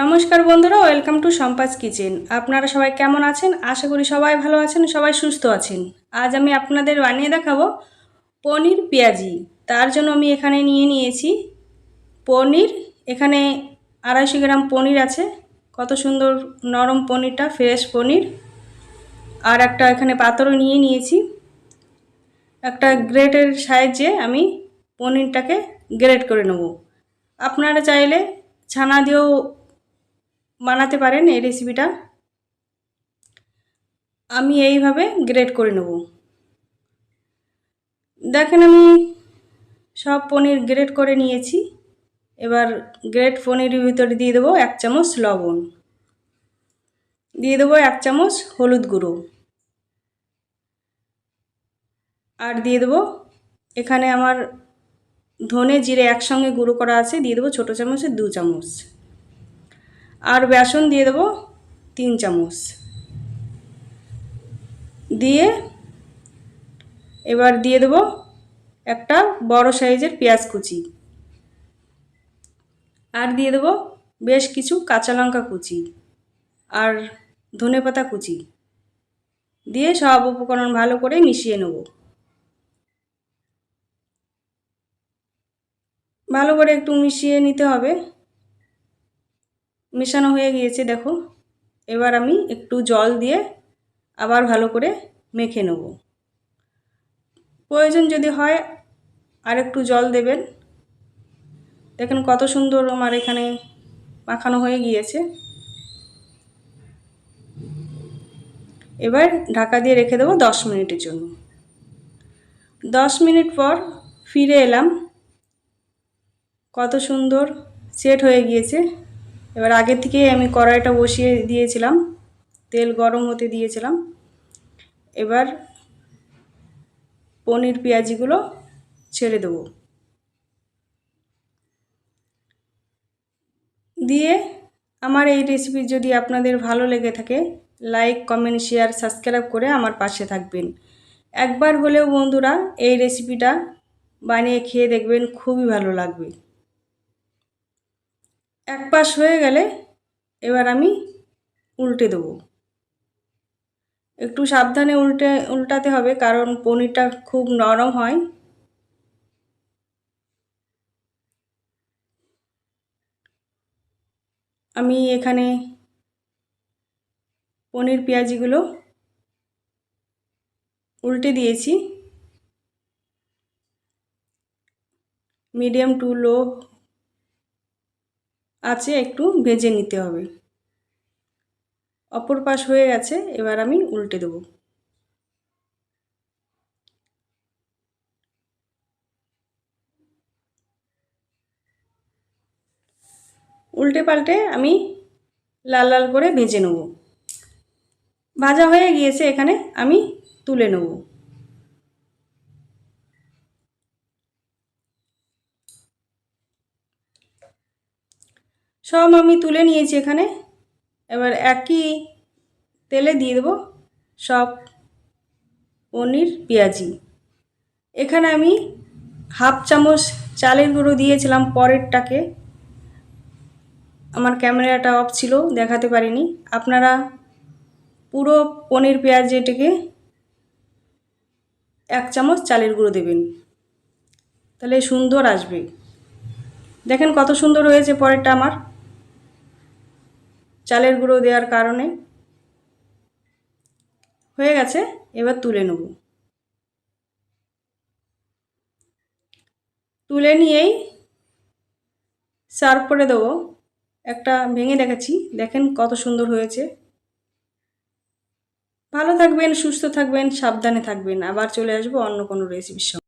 নমস্কার বন্ধুরা, welcome to সম্পাস kitchen. আপনারা সবাই কেমন আছেন? আশা করি সবাই ভালো আছেন, সবাই সুস্থ আছেন। আজ আমি আপনাদের বানিয়ে দেখাবো পনির পেঁয়াজি। তার জন্য আমি এখানে নিয়ে নিয়েছি পনির। এখানে আড়াইশো গ্রাম পনির আছে। কত সুন্দর নরম পনিরটা, ফ্রেশ পনির। আর একটা এখানে পাথরও নিয়ে নিয়েছি। একটা গ্রেটের সাহায্যে আমি পনিরটাকে গ্রেট করে নেব। আপনারা চাইলে ছানা দিয়েও বানাতে পারেন এই রেসিপিটা আমি এইভাবে গ্রেট করে নেব। দেখেন আমি সব পনির গ্রেট করে নিয়েছি। এবার গ্রেট পনিরের ভিতরে দিয়ে দেবো এক চামচ লবণ। দিয়ে দেবো এক চামচ হলুদ গুঁড়ো। আর দিয়ে দেবো এখানে আমার ধনে জিরে একসঙ্গে গুঁড়ো করা আছে, দিয়ে দেবো ছোটো চামচের দু চামচ। আর বেসন দিয়ে দেবো তিন চামচ। দিয়ে এবার দিয়ে দেবো একটা বড় সাইজের পেঁয়াজ কুচি। আর দিয়ে দেবো বেশ কিছু কাঁচা লঙ্কা কুচি আর ধনে পাতা কুচি। দিয়ে সব উপকরণ ভালো করে মিশিয়ে নেব। ভালো করে একটু মিশিয়ে নিতে হবে। মেশানো হয়ে গিয়েছে, দেখো। এবার আমি একটু জল দিয়ে আবার ভালো করে মেখে নেব। প্রয়োজন যদি হয় আর একটু জল দেবেন। দেখেন কত সুন্দর আমার এখানে মাখানো হয়ে গিয়েছে। এবার ঢাকা দিয়ে রেখে দেবো দশ মিনিটের জন্য। দশ মিনিট পর ফিরে এলাম। কত সুন্দর সেট হয়ে গিয়েছে। এবার আগে থেকে আমি কড়াইটা বসিয়ে দিয়েছিলাম, তেল গরম হতে দিয়েছিলাম। এবার পনির পেঁয়াজিগুলো ছেড়ে দেবো। দিয়ে আমার এই রেসিপি যদি আপনাদের ভালো লেগে থাকে লাইক কমেন্ট শেয়ার সাবস্ক্রাইব করে আমার পাশে থাকবেন। একবার হলেও বন্ধুরা, এই রেসিপিটা বানিয়ে খেয়ে দেখবেন, খুবই ভালো লাগবে। এক পাশ হয়ে গেলে এবার আমি উল্টে দেবো। একটু সাবধানে উল্টে, উল্টাতে হবে কারণ পনিরটা খুব নরম হয়। আমি এখানে পনির পেঁয়াজিগুলো উল্টে দিয়েছি। মিডিয়াম টু লো আছে একটু ভেজে নিতে হবে। অপর পাশ হয়ে গেছে, এবার আমি উল্টে দেবো। উল্টে পাল্টে আমি লাল লাল করে ভেজে নেব। ভাজা হয়ে গিয়েছে, এখানে আমি তুলে নেব। সব আমি তুলে নিয়েছি এখানে। এবার একই তেলে দিয়ে দেবো সব পনির, পেঁয়াজি। এখানে আমি হাফ চামচ চালের গুঁড়ো দিয়েছিলাম পরেরটাকে। আমার ক্যামেরাটা অফ ছিল, দেখাতে পারিনি। আপনারা পুরো পনির, পেঁয়াজ এটাকে এক চামচ চালের গুঁড়ো দেবেন। তাহলে সুন্দর আসবে। দেখেন কত সুন্দর হয়েছে পরেরটা আমার। চালের গুঁড়ো দেওয়ার কারণে। হয়ে গেছে, এবার তুলে নেব। তুলে নিয়েই সার্ভ করে দেবো। একটা ভেঙে দেখাচ্ছি, দেখেন কত সুন্দর হয়েছে। ভালো থাকবেন, সুস্থ থাকবেন, সাবধানে থাকবেন। আবার চলে আসব অন্য কোনো রেসিপির সঙ্গে।